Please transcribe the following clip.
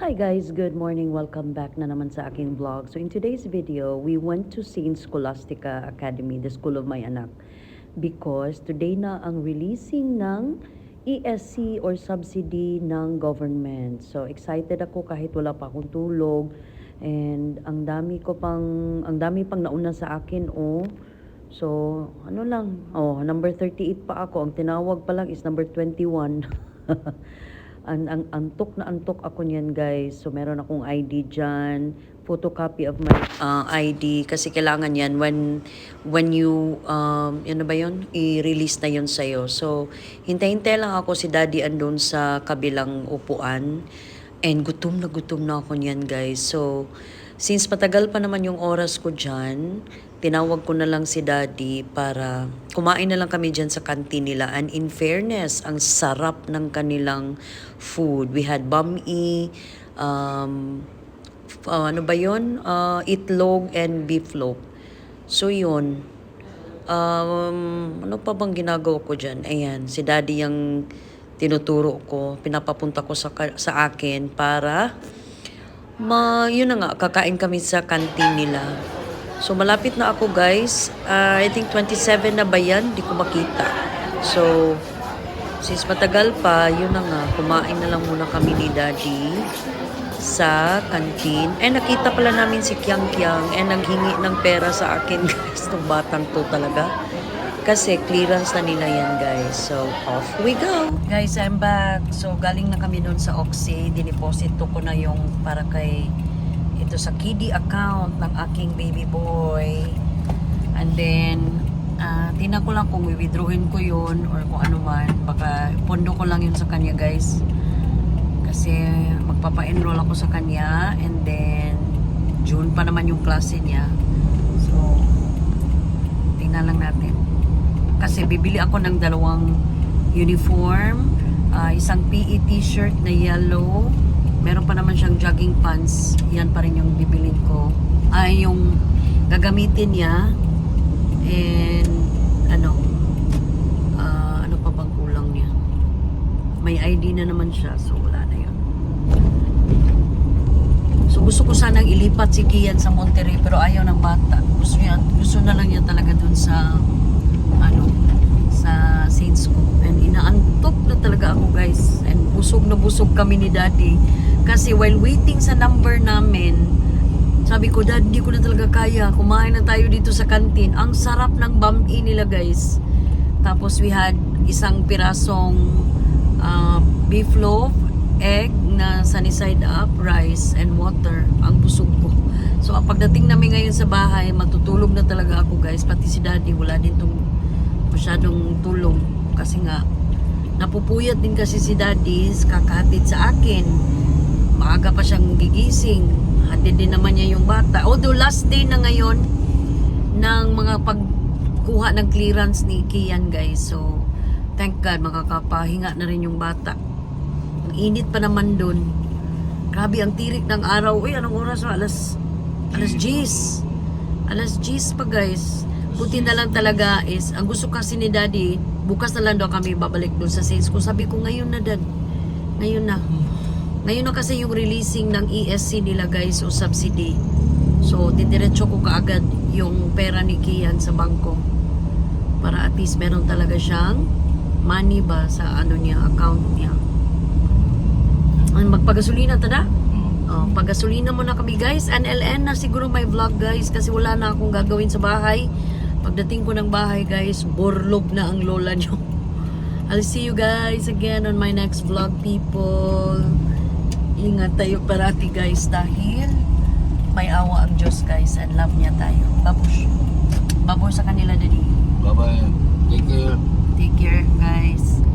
Hi guys, good morning. Welcome back na naman sa aking vlog. So in today's video, we went to St. Scholastica Academy, the school of my anak. Because today na ang releasing ng ESC or subsidy ng government. So excited ako kahit wala pa akong tulog. And ang dami ko pang, ang dami pang nauna sa akin, oh. So, ano lang, oh, number 38 pa ako. Ang tinawag pa lang is number 21. ang, ang antok na antok ako niyan guys. So meron akong ID diyan, photocopy of my uh, ID kasi kailangan yan when when you um na ba yun? I-release na yun sa So hintay-hintay lang ako si Daddy andun sa kabilang upuan. And gutom na gutom na ako niyan guys. So since matagal pa naman yung oras ko diyan, tinawag ko na lang si daddy para kumain na lang kami dyan sa canteen nila. And in fairness, ang sarap ng kanilang food. We had bami, um, uh, ano ba yun? Uh, itlog and beef loaf. So yun. Um, ano pa bang ginagawa ko dyan? Ayan, si daddy yung tinuturo ko. Pinapapunta ko sa, sa akin para ma, yun na nga, kakain kami sa canteen nila. So, malapit na ako, guys. Ah, I think 27 na ba yan? Di ko makita. So, since matagal pa, yun na nga, kumain na lang muna kami ni Daddy sa canteen. Eh, nakita pala namin si Kyang Kyang eh, naghingi ng pera sa akin, guys, ng batang to talaga. Kasi clearance na nila yan, guys. So, off we go. Guys, I'm back. So, galing na kami doon sa Oxy. Diniposito ko na yung para kay ito sa kiddie account ng aking baby boy. And then, ah tingnan ko lang kung withdrawin ko yun or kung ano man. Baka pondo ko lang yun sa kanya, guys. Kasi magpapa-enroll ako sa kanya and then June pa naman yung klase niya. So, tingnan lang natin. Kasi bibili ako ng dalawang uniform, ah, isang PE t-shirt na yellow, meron pa naman siyang jogging pants. Yan pa rin yung bibilin ko. Ay, yung gagamitin niya. And, ano, ah, ano pa bang kulang niya? May ID na naman siya, so wala na yun. So gusto ko sanang ilipat si Kian sa Monterrey pero ayaw ng bata. Gusto niya, gusto na lang niya talaga dun sa ano sa Saints ko. And inaantok na talaga ako guys. And busog na busog kami ni Daddy. Kasi while waiting sa number namin, sabi ko, Dad, hindi ko na talaga kaya. Kumain na tayo dito sa kantin. Ang sarap ng bami nila guys. Tapos we had isang pirasong uh, beef loaf, egg na sunny side up, rice, and water. Ang busog ko. So, pagdating namin ngayon sa bahay, matutulog na talaga ako guys. Pati si daddy, wala din tong masyadong tulog. Kasi nga, napupuyat din kasi si daddy, kakahatid sa akin. Maaga pa siyang gigising. Hatid din naman niya yung bata. Although last day na ngayon ng mga pagkuha ng clearance ni Kian guys. So, thank God, makakapahinga na rin yung bata. Ang init pa naman dun. Grabe ang tirik ng araw. Uy, anong oras? ba? Alas, alas 10. Alas 10 pa guys. Buti na lang talaga is, ang gusto kasi ni daddy, bukas na lang daw kami babalik doon sa sales ko. Sabi ko, ngayon na dad. Ngayon na. Ngayon na kasi yung releasing ng ESC nila guys o subsidy. So, didiretso ko kaagad yung pera ni Kian sa bangko. Para at least meron talaga siyang money ba sa ano niya, account niya. Magpagasolina tada? Oh, pagasolina muna kami guys. NLN na siguro may vlog guys kasi wala na akong gagawin sa bahay. Pagdating ko ng bahay guys, borlog na ang lola nyo. I'll see you guys again on my next vlog people. Ingat tayo parati guys dahil may awa ang Diyos guys and love niya tayo. Babush. Babush sa kanila daddy. Bye-bye. Take care. Take care guys.